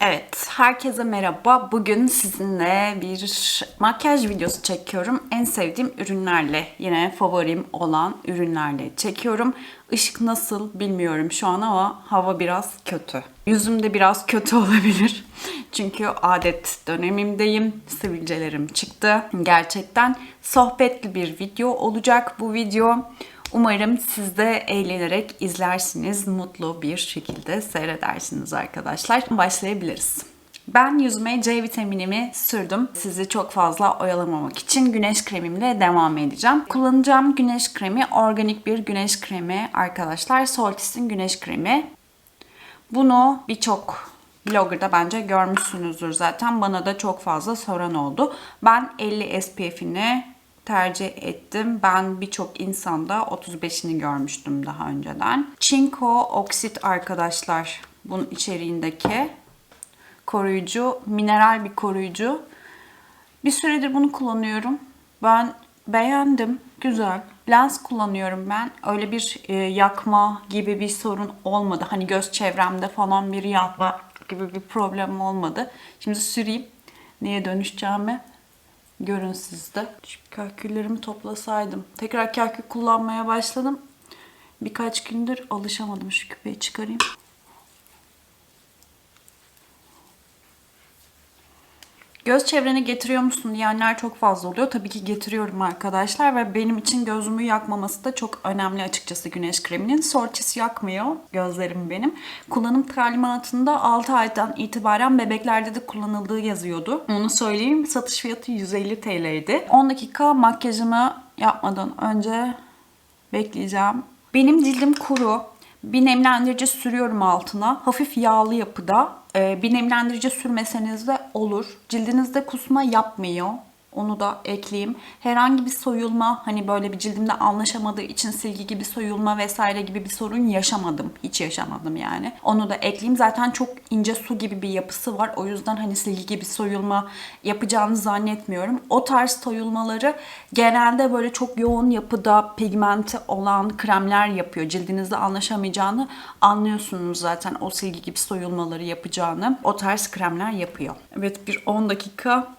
Evet, herkese merhaba. Bugün sizinle bir makyaj videosu çekiyorum. En sevdiğim ürünlerle, yine favorim olan ürünlerle çekiyorum. Işık nasıl bilmiyorum şu an ama hava biraz kötü. Yüzüm de biraz kötü olabilir. Çünkü adet dönemimdeyim. Sivilcelerim çıktı. Gerçekten sohbetli bir video olacak bu video. Umarım siz de eğlenerek izlersiniz, mutlu bir şekilde seyredersiniz arkadaşlar. Başlayabiliriz. Ben yüzüme C vitaminimi sürdüm. Sizi çok fazla oyalamamak için güneş kremimle devam edeceğim. Kullanacağım güneş kremi organik bir güneş kremi arkadaşlar. Soltis'in güneş kremi. Bunu birçok blogger'da bence görmüşsünüzdür zaten. Bana da çok fazla soran oldu. Ben 50 SPF'ini tercih ettim. Ben birçok insanda 35'ini görmüştüm daha önceden. Çinko oksit arkadaşlar bunun içeriğindeki koruyucu, mineral bir koruyucu. Bir süredir bunu kullanıyorum. Ben beğendim. Güzel. Lens kullanıyorum ben. Öyle bir e, yakma gibi bir sorun olmadı. Hani göz çevremde falan bir yakma gibi bir problem olmadı. Şimdi süreyim. Neye dönüşeceğimi görün siz de. Şu kalküllerimi toplasaydım. Tekrar kalkül kullanmaya başladım. Birkaç gündür alışamadım. Şu küpeyi çıkarayım. Göz çevreni getiriyor musun diyenler çok fazla oluyor. Tabii ki getiriyorum arkadaşlar ve benim için gözümü yakmaması da çok önemli açıkçası güneş kreminin. Sortis yakmıyor gözlerim benim. Kullanım talimatında 6 aydan itibaren bebeklerde de kullanıldığı yazıyordu. Onu söyleyeyim. Satış fiyatı 150 TL'ydi. 10 dakika makyajımı yapmadan önce bekleyeceğim. Benim cildim kuru. Bir nemlendirici sürüyorum altına. Hafif yağlı yapıda. Ee, bir nemlendirici sürmeseniz de olur. Cildinizde kusma yapmıyor. Onu da ekleyeyim. Herhangi bir soyulma hani böyle bir cildimde anlaşamadığı için silgi gibi soyulma vesaire gibi bir sorun yaşamadım. Hiç yaşamadım yani. Onu da ekleyeyim. Zaten çok ince su gibi bir yapısı var. O yüzden hani silgi gibi soyulma yapacağını zannetmiyorum. O tarz soyulmaları genelde böyle çok yoğun yapıda pigmenti olan kremler yapıyor. Cildinizde anlaşamayacağını anlıyorsunuz zaten o silgi gibi soyulmaları yapacağını. O tarz kremler yapıyor. Evet bir 10 dakika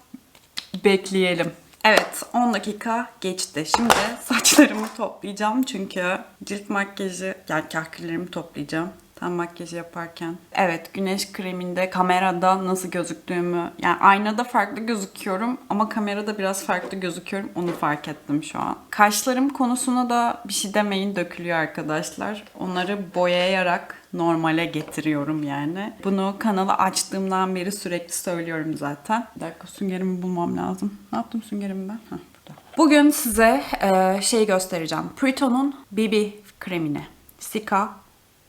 bekleyelim. Evet 10 dakika geçti. Şimdi saçlarımı toplayacağım çünkü cilt makyajı yani kahküllerimi toplayacağım. Tam makyajı yaparken. Evet güneş kreminde kamerada nasıl gözüktüğümü yani aynada farklı gözüküyorum ama kamerada biraz farklı gözüküyorum. Onu fark ettim şu an. Kaşlarım konusuna da bir şey demeyin dökülüyor arkadaşlar. Onları boyayarak normale getiriyorum yani. Bunu kanalı açtığımdan beri sürekli söylüyorum zaten. Bir dakika süngerimi bulmam lazım. Ne yaptım süngerimi ben? Heh, burada. Bugün size e, şey göstereceğim. Prito'nun BB kremini. Sika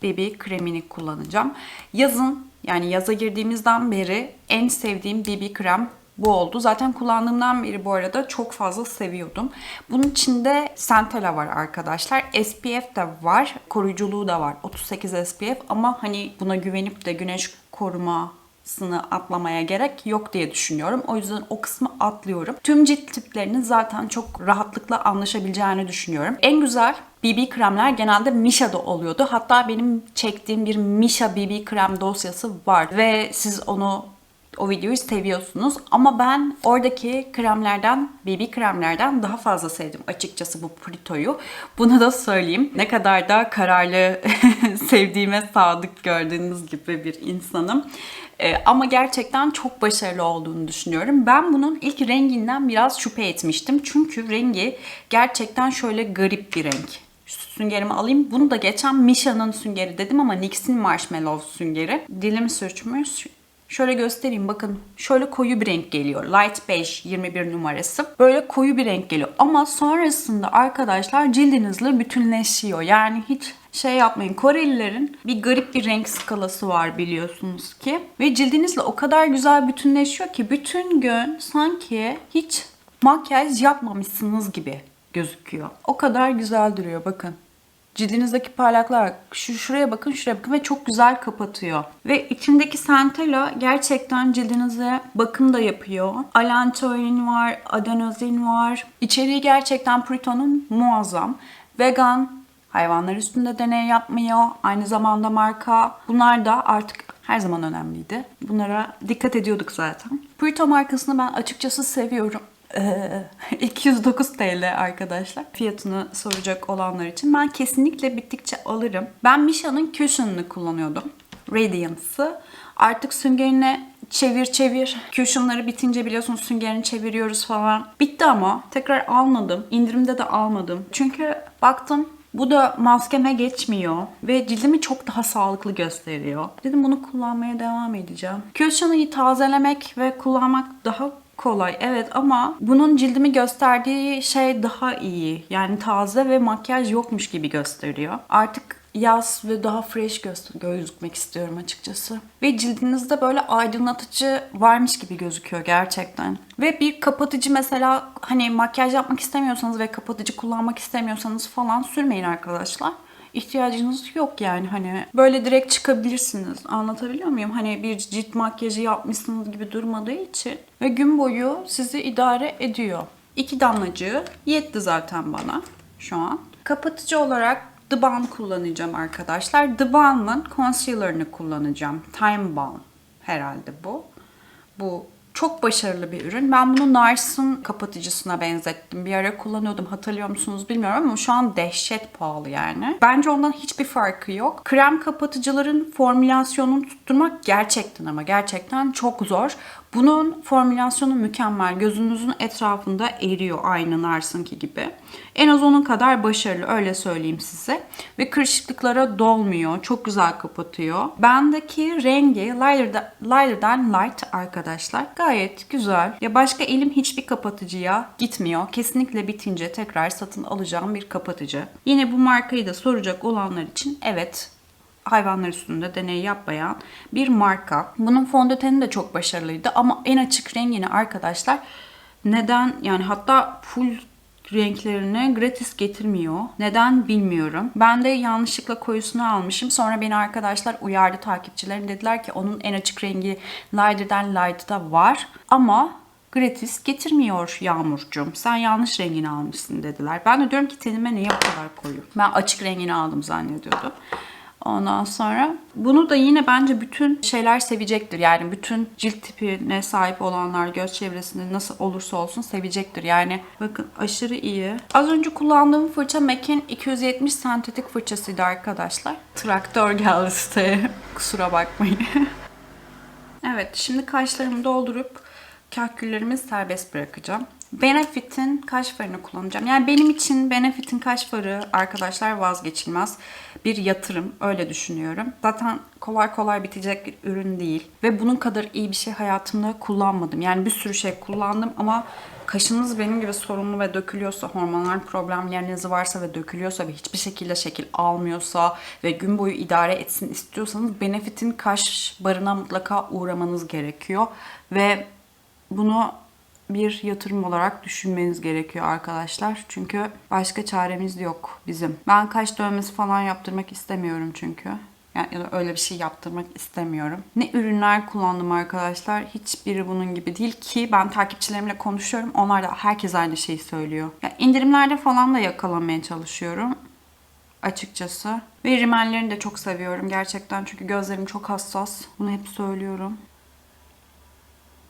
BB kremini kullanacağım. Yazın yani yaza girdiğimizden beri en sevdiğim BB krem bu oldu. Zaten kullandığımdan beri bu arada çok fazla seviyordum. Bunun içinde Centella var arkadaşlar. SPF de var. Koruyuculuğu da var. 38 SPF ama hani buna güvenip de güneş koruma sını atlamaya gerek yok diye düşünüyorum. O yüzden o kısmı atlıyorum. Tüm cilt tiplerinin zaten çok rahatlıkla anlaşabileceğini düşünüyorum. En güzel BB kremler genelde Misha'da oluyordu. Hatta benim çektiğim bir Misha BB krem dosyası var ve siz onu o videoyu seviyorsunuz. Ama ben oradaki kremlerden, BB kremlerden daha fazla sevdim açıkçası bu Prito'yu. Bunu da söyleyeyim. Ne kadar da kararlı sevdiğime sadık gördüğünüz gibi bir insanım. Ee, ama gerçekten çok başarılı olduğunu düşünüyorum. Ben bunun ilk renginden biraz şüphe etmiştim. Çünkü rengi gerçekten şöyle garip bir renk. Süngerimi alayım. Bunu da geçen Misha'nın süngeri dedim ama NYX'in Marshmallow süngeri. Dilim sürçmüş. Şöyle göstereyim bakın. Şöyle koyu bir renk geliyor. Light beige 21 numarası. Böyle koyu bir renk geliyor. Ama sonrasında arkadaşlar cildinizle bütünleşiyor. Yani hiç şey yapmayın. Korelilerin bir garip bir renk skalası var biliyorsunuz ki. Ve cildinizle o kadar güzel bütünleşiyor ki bütün gün sanki hiç makyaj yapmamışsınız gibi gözüküyor. O kadar güzel duruyor bakın. Cildinizdeki parlaklar şu şuraya bakın şuraya bakın ve çok güzel kapatıyor. Ve içindeki Centella gerçekten cildinize bakım da yapıyor. Allantoin var, adenozin var. İçeriği gerçekten Prito'nun muazzam. Vegan, hayvanlar üstünde deney yapmıyor. Aynı zamanda marka. Bunlar da artık her zaman önemliydi. Bunlara dikkat ediyorduk zaten. Purito markasını ben açıkçası seviyorum. Ee, 209 TL arkadaşlar. Fiyatını soracak olanlar için. Ben kesinlikle bittikçe alırım. Ben Misha'nın Cushion'ını kullanıyordum. Radiance'ı. Artık süngerine çevir çevir. Cushion'ları bitince biliyorsunuz süngerini çeviriyoruz falan. Bitti ama tekrar almadım. İndirimde de almadım. Çünkü baktım bu da maskeme geçmiyor ve cildimi çok daha sağlıklı gösteriyor. Dedim bunu kullanmaya devam edeceğim. Cushion'ı tazelemek ve kullanmak daha kolay evet ama bunun cildimi gösterdiği şey daha iyi. Yani taze ve makyaj yokmuş gibi gösteriyor. Artık yaz ve daha fresh göz- gözükmek istiyorum açıkçası. Ve cildinizde böyle aydınlatıcı varmış gibi gözüküyor gerçekten. Ve bir kapatıcı mesela hani makyaj yapmak istemiyorsanız ve kapatıcı kullanmak istemiyorsanız falan sürmeyin arkadaşlar ihtiyacınız yok yani hani böyle direkt çıkabilirsiniz. Anlatabiliyor muyum? Hani bir cilt makyajı yapmışsınız gibi durmadığı için ve gün boyu sizi idare ediyor. İki damlacığı yetti zaten bana şu an. Kapatıcı olarak The Balm kullanacağım arkadaşlar. The Balm'ın concealer'ını kullanacağım. Time Balm herhalde bu. Bu çok başarılı bir ürün. Ben bunu Nars'ın kapatıcısına benzettim. Bir ara kullanıyordum hatırlıyor musunuz bilmiyorum ama şu an dehşet pahalı yani. Bence ondan hiçbir farkı yok. Krem kapatıcıların formülasyonunu tutturmak gerçekten ama gerçekten çok zor. Bunun formülasyonu mükemmel. Gözünüzün etrafında eriyor aynı Nars'ınki gibi. En az onun kadar başarılı öyle söyleyeyim size. Ve kırışıklıklara dolmuyor. Çok güzel kapatıyor. Bendeki rengi lighter, lighter'dan light arkadaşlar. Gayet güzel. Ya başka elim hiçbir kapatıcıya gitmiyor. Kesinlikle bitince tekrar satın alacağım bir kapatıcı. Yine bu markayı da soracak olanlar için evet hayvanlar üstünde deney yapmayan bir marka. Bunun fondöteni de çok başarılıydı ama en açık rengini arkadaşlar neden yani hatta full renklerini gratis getirmiyor. Neden bilmiyorum. Ben de yanlışlıkla koyusunu almışım. Sonra beni arkadaşlar uyardı takipçilerim. Dediler ki onun en açık rengi Lighter'dan Light'da var. Ama gratis getirmiyor Yağmurcuğum. Sen yanlış rengini almışsın dediler. Ben de diyorum ki tenime niye bu kadar koyu? Ben açık rengini aldım zannediyordum. Ondan sonra bunu da yine bence bütün şeyler sevecektir. Yani bütün cilt tipine sahip olanlar göz çevresinde nasıl olursa olsun sevecektir. Yani bakın aşırı iyi. Az önce kullandığım fırça MAC'in 270 sentetik fırçasıydı arkadaşlar. Traktör geldi siteye. Kusura bakmayın. evet şimdi kaşlarımı doldurup kahküllerimi serbest bırakacağım. Benefit'in kaş farını kullanacağım. Yani benim için Benefit'in kaş farı arkadaşlar vazgeçilmez bir yatırım. Öyle düşünüyorum. Zaten kolay kolay bitecek bir ürün değil. Ve bunun kadar iyi bir şey hayatımda kullanmadım. Yani bir sürü şey kullandım ama kaşınız benim gibi sorunlu ve dökülüyorsa, hormonal problemleriniz varsa ve dökülüyorsa ve hiçbir şekilde şekil almıyorsa ve gün boyu idare etsin istiyorsanız Benefit'in kaş barına mutlaka uğramanız gerekiyor. Ve bunu bir yatırım olarak düşünmeniz gerekiyor arkadaşlar. Çünkü başka çaremiz yok bizim. Ben kaş dövmesi falan yaptırmak istemiyorum çünkü. Yani ya da öyle bir şey yaptırmak istemiyorum. Ne ürünler kullandım arkadaşlar. Hiçbiri bunun gibi değil ki ben takipçilerimle konuşuyorum. Onlar da herkes aynı şeyi söylüyor. Ya indirimlerde falan da yakalamaya çalışıyorum açıkçası. Ve rimellerini de çok seviyorum gerçekten. Çünkü gözlerim çok hassas. Bunu hep söylüyorum.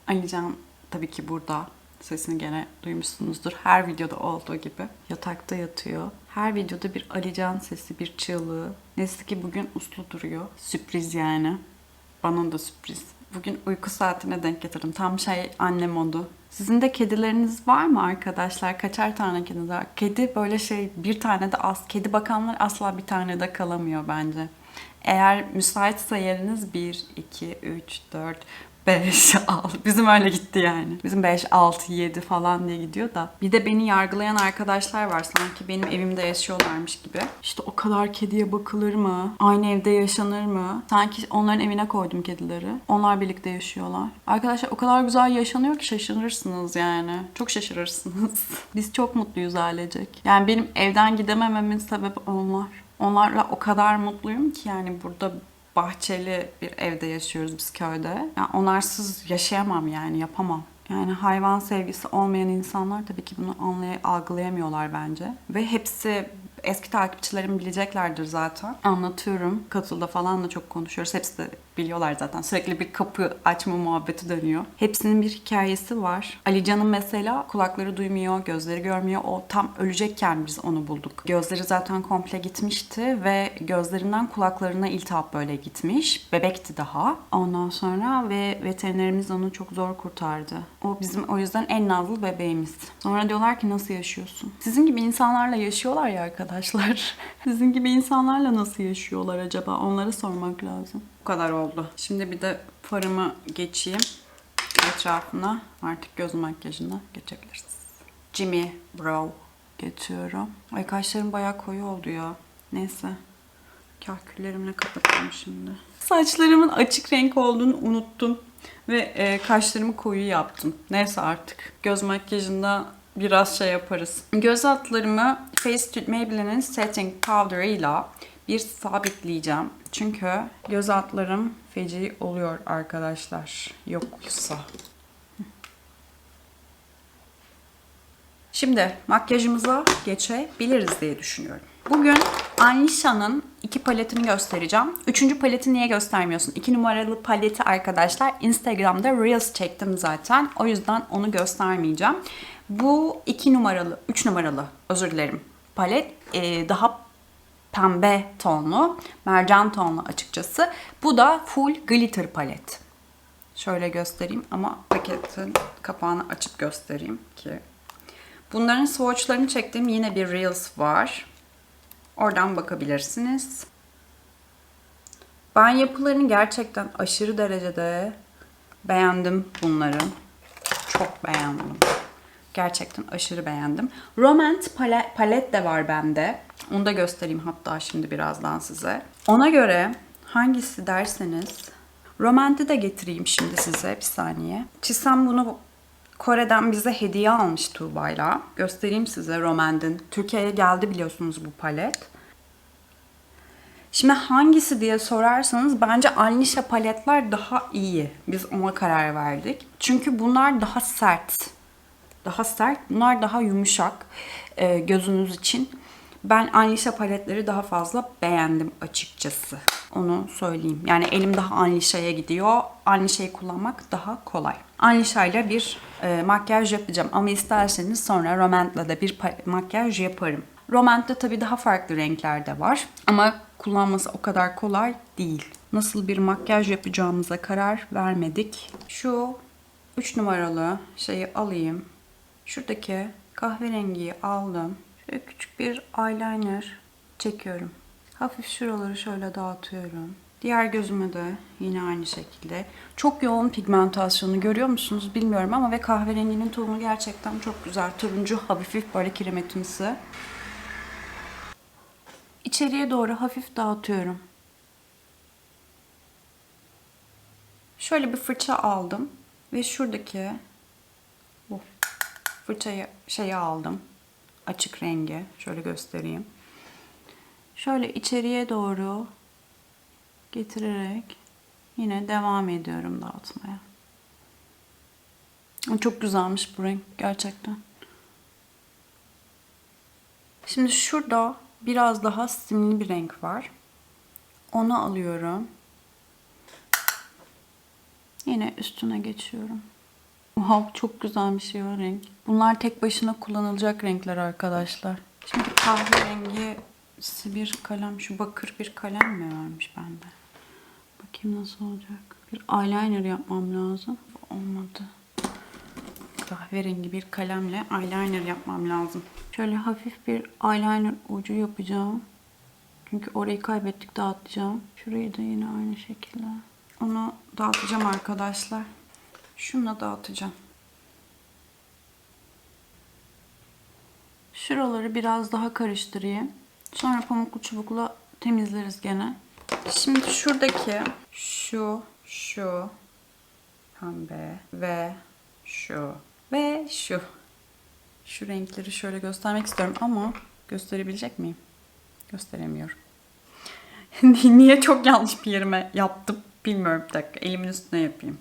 Alican tabii ki burada. Sesini gene duymuşsunuzdur. Her videoda olduğu gibi. Yatakta yatıyor. Her videoda bir Alican sesi, bir çığlığı. Neyse ki bugün uslu duruyor. Sürpriz yani. Bana da sürpriz. Bugün uyku saatine denk getirdim. Tam şey anne modu. Sizin de kedileriniz var mı arkadaşlar? Kaçar tane kediniz var? Kedi böyle şey bir tane de az. Kedi bakanlar asla bir tane de kalamıyor bence. Eğer müsaitse yeriniz 1, 2, 3, 4, 5, 6. Bizim öyle gitti yani. Bizim 5, 6, 7 falan diye gidiyor da. Bir de beni yargılayan arkadaşlar var. Sanki benim evimde yaşıyorlarmış gibi. İşte o kadar kediye bakılır mı? Aynı evde yaşanır mı? Sanki onların evine koydum kedileri. Onlar birlikte yaşıyorlar. Arkadaşlar o kadar güzel yaşanıyor ki şaşırırsınız yani. Çok şaşırırsınız. Biz çok mutluyuz ailecek. Yani benim evden gidemememin sebebi onlar. Onlarla o kadar mutluyum ki yani burada bahçeli bir evde yaşıyoruz biz köyde. Yani onarsız yaşayamam yani yapamam. Yani hayvan sevgisi olmayan insanlar tabii ki bunu anlay algılayamıyorlar bence. Ve hepsi Eski takipçilerim bileceklerdir zaten. Anlatıyorum. Katılda falan da çok konuşuyoruz. Hepsi de biliyorlar zaten. Sürekli bir kapı açma muhabbeti dönüyor. Hepsinin bir hikayesi var. Alican'ın mesela kulakları duymuyor, gözleri görmüyor. O tam ölecekken biz onu bulduk. Gözleri zaten komple gitmişti ve gözlerinden kulaklarına iltihap böyle gitmiş. Bebekti daha. Ondan sonra ve veterinerimiz onu çok zor kurtardı. O bizim o yüzden en nazlı bebeğimiz. Sonra diyorlar ki nasıl yaşıyorsun? Sizin gibi insanlarla yaşıyorlar ya arkadaşlar. Sizin gibi insanlarla nasıl yaşıyorlar acaba? Onlara sormak lazım. Bu kadar oldu. Şimdi bir de farımı geçeyim etrafına. Artık göz makyajına geçebiliriz. Jimmy Brow geçiyorum. Ay kaşlarım bayağı koyu oldu ya. Neyse. Kahküllerimle kapatalım şimdi. Saçlarımın açık renk olduğunu unuttum. Ve e, kaşlarımı koyu yaptım. Neyse artık. Göz makyajında biraz şey yaparız. Göz altlarımı Face Tube Maybelline'in Setting Powder ile bir sabitleyeceğim. Çünkü göz altlarım feci oluyor arkadaşlar. Yoksa. Şimdi makyajımıza geçebiliriz diye düşünüyorum. Bugün Anisha'nın iki paletini göstereceğim. Üçüncü paleti niye göstermiyorsun? İki numaralı paleti arkadaşlar Instagram'da Reels çektim zaten. O yüzden onu göstermeyeceğim. Bu iki numaralı, üç numaralı özür dilerim palet e, daha pembe tonlu, mercan tonlu açıkçası. Bu da full glitter palet. Şöyle göstereyim ama paketin kapağını açıp göstereyim ki. Bunların swatchlarını çektiğim yine bir Reels var. Oradan bakabilirsiniz. Ben yapılarını gerçekten aşırı derecede beğendim bunların. Çok beğendim. Gerçekten aşırı beğendim. Romant palet, de var bende. Onu da göstereyim hatta şimdi birazdan size. Ona göre hangisi derseniz Romant'i de getireyim şimdi size bir saniye. Çizsem bunu Kore'den bize hediye almış Tuğba'yla. Göstereyim size Romand'in. Türkiye'ye geldi biliyorsunuz bu palet. Şimdi hangisi diye sorarsanız bence Alnisha paletler daha iyi. Biz ona karar verdik. Çünkü bunlar daha sert. Daha sert. Bunlar daha yumuşak e, gözünüz için. Ben Alnisha paletleri daha fazla beğendim açıkçası. Onu söyleyeyim. Yani elim daha Alnisha'ya gidiyor. Alnisha'yı kullanmak daha kolay. Alnisha ile bir e, makyaj yapacağım. Ama isterseniz sonra Romant'la da bir makyaj yaparım. Romant'ta tabii daha farklı renkler de var. Ama kullanması o kadar kolay değil. Nasıl bir makyaj yapacağımıza karar vermedik. Şu 3 numaralı şeyi alayım. Şuradaki kahverengiyi aldım. Şöyle küçük bir eyeliner çekiyorum. Hafif şuraları şöyle dağıtıyorum. Diğer gözüme de yine aynı şekilde. Çok yoğun pigmentasyonu görüyor musunuz bilmiyorum ama ve kahverenginin tonu gerçekten çok güzel. Turuncu hafif böyle kiremetimsi. İçeriye doğru hafif dağıtıyorum. Şöyle bir fırça aldım ve şuradaki fırçayı şeyi aldım. Açık rengi. Şöyle göstereyim. Şöyle içeriye doğru getirerek yine devam ediyorum dağıtmaya. Çok güzelmiş bu renk gerçekten. Şimdi şurada biraz daha simli bir renk var. Onu alıyorum. Yine üstüne geçiyorum. Wow, çok güzelmiş ya renk. Bunlar tek başına kullanılacak renkler arkadaşlar. Şimdi kahverengi bir kalem, şu bakır bir kalem mi varmış bende? Bakayım nasıl olacak. Bir eyeliner yapmam lazım. Olmadı. Kahverengi bir kalemle eyeliner yapmam lazım. Şöyle hafif bir eyeliner ucu yapacağım. Çünkü orayı kaybettik dağıtacağım. Şurayı da yine aynı şekilde. Onu dağıtacağım arkadaşlar. Şununla dağıtacağım. Şuraları biraz daha karıştırayım. Sonra pamuklu çubukla temizleriz gene. Şimdi şuradaki şu, şu pembe ve şu ve şu. Şu renkleri şöyle göstermek istiyorum ama gösterebilecek miyim? Gösteremiyorum. Niye çok yanlış bir yerime yaptım bilmiyorum. Bir dakika elimin üstüne yapayım.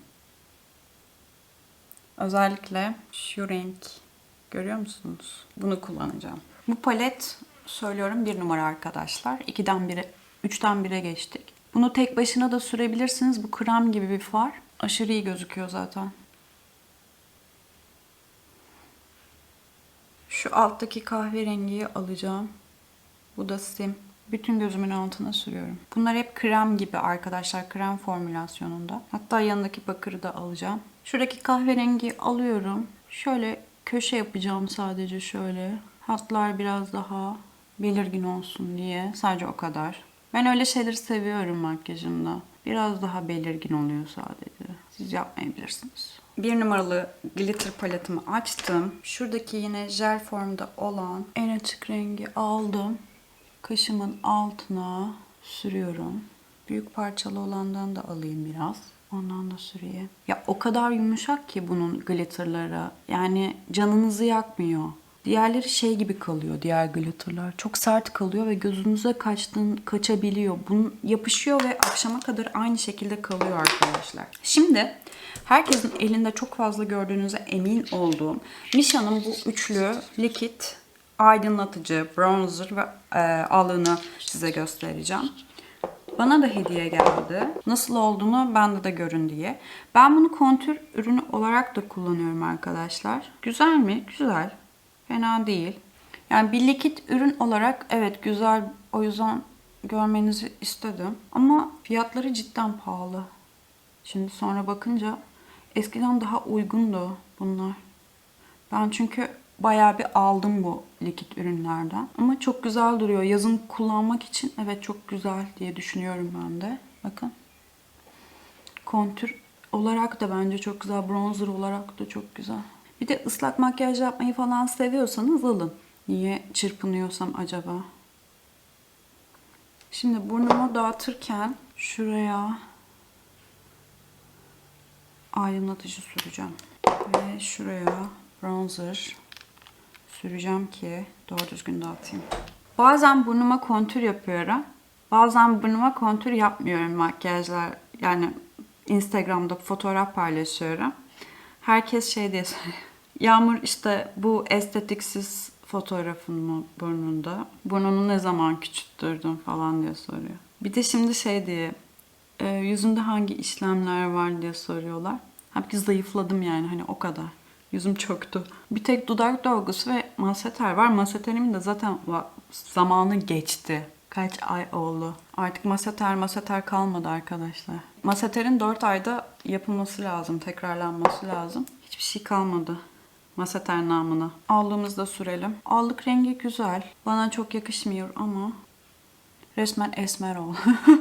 Özellikle şu renk görüyor musunuz? Bunu kullanacağım. Bu palet söylüyorum bir numara arkadaşlar. 2'den 1'e, 3'ten 1'e geçtik. Bunu tek başına da sürebilirsiniz. Bu krem gibi bir far. Aşırı iyi gözüküyor zaten. Şu alttaki kahverengiyi alacağım. Bu da sim. Bütün gözümün altına sürüyorum. Bunlar hep krem gibi arkadaşlar. Krem formülasyonunda. Hatta yanındaki bakırı da alacağım. Şuradaki kahverengiyi alıyorum. Şöyle köşe yapacağım sadece şöyle. Hatlar biraz daha belirgin olsun diye. Sadece o kadar. Ben öyle şeyleri seviyorum makyajımda. Biraz daha belirgin oluyor sadece. Siz yapmayabilirsiniz. Bir numaralı glitter paletimi açtım. Şuradaki yine jel formda olan en açık rengi aldım. Kaşımın altına sürüyorum. Büyük parçalı olandan da alayım biraz. Ondan da süreyim. Ya o kadar yumuşak ki bunun glitterları. Yani canınızı yakmıyor. Diğerleri şey gibi kalıyor diğer glitterlar. Çok sert kalıyor ve gözünüze kaçtığın kaçabiliyor. Bunun yapışıyor ve akşama kadar aynı şekilde kalıyor arkadaşlar. Şimdi herkesin elinde çok fazla gördüğünüze emin olduğum Misha'nın bu üçlü likit aydınlatıcı, bronzer ve e, alını size göstereceğim. Bana da hediye geldi. Nasıl olduğunu bende de görün diye. Ben bunu kontür ürünü olarak da kullanıyorum arkadaşlar. Güzel mi? Güzel. Fena değil. Yani bir likit ürün olarak evet güzel. O yüzden görmenizi istedim. Ama fiyatları cidden pahalı. Şimdi sonra bakınca eskiden daha uygundu bunlar. Ben çünkü bayağı bir aldım bu likit ürünlerden. Ama çok güzel duruyor. Yazın kullanmak için evet çok güzel diye düşünüyorum ben de. Bakın. Kontür olarak da bence çok güzel. Bronzer olarak da çok güzel. Bir de ıslak makyaj yapmayı falan seviyorsanız alın. Niye çırpınıyorsam acaba? Şimdi burnumu dağıtırken şuraya aydınlatıcı süreceğim. Ve şuraya bronzer süreceğim ki doğru düzgün dağıtayım. Bazen burnuma kontür yapıyorum. Bazen burnuma kontür yapmıyorum makyajlar. Yani Instagram'da fotoğraf paylaşıyorum. Herkes şey diye. Yağmur işte bu estetiksiz fotoğrafın mı burnunda? Burnunu ne zaman küçülttürdün falan diye soruyor. Bir de şimdi şey diye e, yüzünde hangi işlemler var diye soruyorlar. Halbuki zayıfladım yani hani o kadar. Yüzüm çöktü. Bir tek dudak dolgusu ve masseter var. Masseterimin de zaten zamanı geçti. Kaç ay oldu. Artık masseter masseter kalmadı arkadaşlar. Masseterin 4 ayda yapılması lazım. Tekrarlanması lazım. Hiçbir şey kalmadı. Masseter namına. Aldığımızda sürelim. Aldık rengi güzel. Bana çok yakışmıyor ama resmen esmer oldu.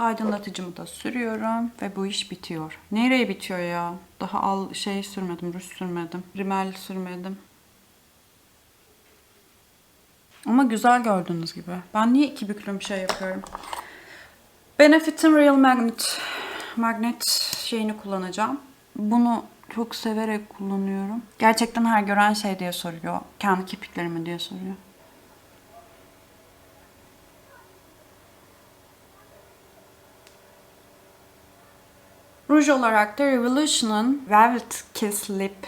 Aydınlatıcımı da sürüyorum ve bu iş bitiyor. Nereye bitiyor ya? Daha al şey sürmedim, ruj sürmedim, rimel sürmedim. Ama güzel gördüğünüz gibi. Ben niye iki büklüm şey yapıyorum? Benefit'in Real Magnet magnet şeyini kullanacağım. Bunu çok severek kullanıyorum. Gerçekten her gören şey diye soruyor. Kendi kirpiklerimi diye soruyor. Ruj olarak da Revolution'ın Velvet Kiss Lip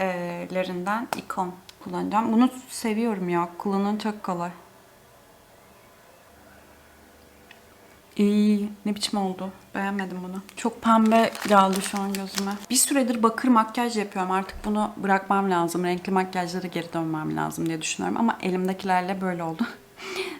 e, lerinden ikon kullanacağım. Bunu seviyorum ya. Kullanım çok kolay. İyi. Ne biçim oldu? Beğenmedim bunu. Çok pembe geldi şu an gözüme. Bir süredir bakır makyaj yapıyorum. Artık bunu bırakmam lazım. Renkli makyajlara geri dönmem lazım diye düşünüyorum. Ama elimdekilerle böyle oldu.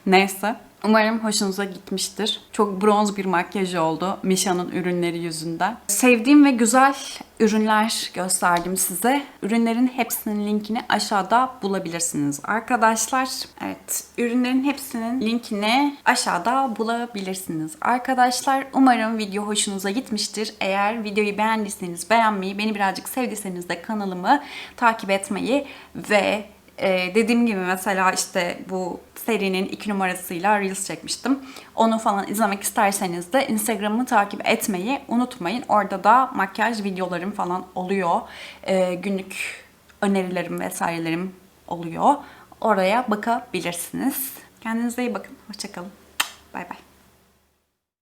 Neyse. Umarım hoşunuza gitmiştir. Çok bronz bir makyaj oldu Misha'nın ürünleri yüzünden. Sevdiğim ve güzel ürünler gösterdim size. Ürünlerin hepsinin linkini aşağıda bulabilirsiniz. Arkadaşlar, evet ürünlerin hepsinin linkini aşağıda bulabilirsiniz. Arkadaşlar umarım video hoşunuza gitmiştir. Eğer videoyu beğendiyseniz beğenmeyi, beni birazcık sevdiyseniz de kanalımı takip etmeyi ve ee, dediğim gibi mesela işte bu serinin iki numarasıyla Reels çekmiştim. Onu falan izlemek isterseniz de Instagram'ı takip etmeyi unutmayın. Orada da makyaj videolarım falan oluyor. Ee, günlük önerilerim vesairelerim oluyor. Oraya bakabilirsiniz. Kendinize iyi bakın. Hoşçakalın. Bay bay.